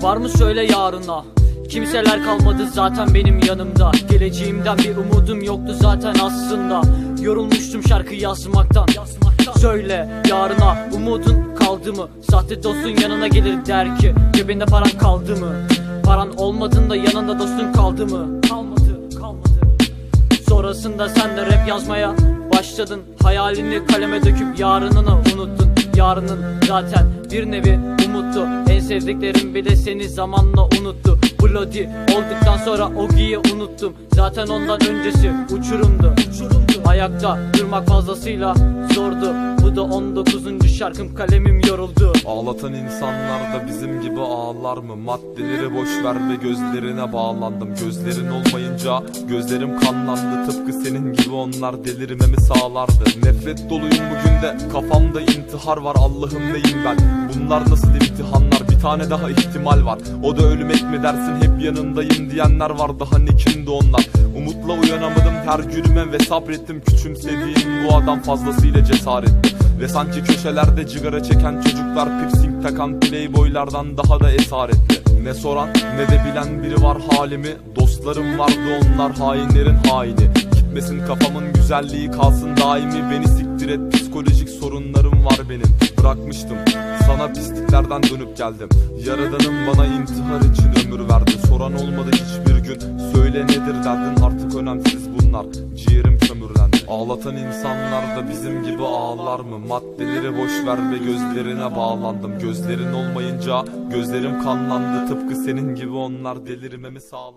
Var mı söyle yarına? Kimseler kalmadı zaten benim yanımda. Geleceğimden bir umudum yoktu zaten aslında. Yorulmuştum şarkı yazmaktan. Söyle yarına umudun kaldı mı? Sahte dostun yanına gelir der ki Cebinde paran kaldı mı? Paran olmadığında yanında dostun kaldı mı? Kalmadı kalmadı. Sonrasında sen de rap yazmaya başladın. Hayalini kaleme döküp yarınını unuttun Yarının zaten bir nevi umuttu. En sevdiklerim bile seni zamanla unuttu. Bloody olduktan sonra Ogi'yi unuttum. Zaten ondan öncesi uçurumdu. Ayakta durmak fazlasıyla zordu Da 19. şarkım kalemim yoruldu Ağlatan insanlar da bizim gibi ağlar mı? Maddeleri boş ver ve gözlerine bağlandım Gözlerin olmayınca gözlerim kanlandı Tıpkı senin gibi onlar delirmemi sağlardı Nefret doluyum bugün de kafamda intihar var Allah'ım neyim ben? Bunlar nasıl imtihanlar? Tane daha ihtimal var. O da ölmek mi dersin hep yanındayım diyenler vardı. Hani kimdi onlar? Umutla uyanamadım her günüme ve sabrettim. Küçümsediğim bu adam fazlasıyla cesaretli Ve sanki köşelerde cigara çeken çocuklar Piercing takan playboylardan daha da esaretli. Ne soran ne de bilen biri var halimi. Dostlarım vardı onlar hainlerin haini Gitmesin kafamın güzelliği kalsın daimi Beni siktir et. Psikolojik sorunlarım var benim Bırakmıştım. Sana pisliklerden dönüp geldim. Yaradanım bana intihar için ömür verdi. Soran olmadı hiçbir gün. Söyle nedir derdin? Artık önemsiz bunlar. Ciğerim kömürlendi. Ağlatan insanlar da bizim gibi ağlar mı? Maddeleri boş ver ve gözlerine bağlandım. Gözlerin olmayınca gözlerim kanlandı. Tıpkı senin gibi onlar delirmemi sağlar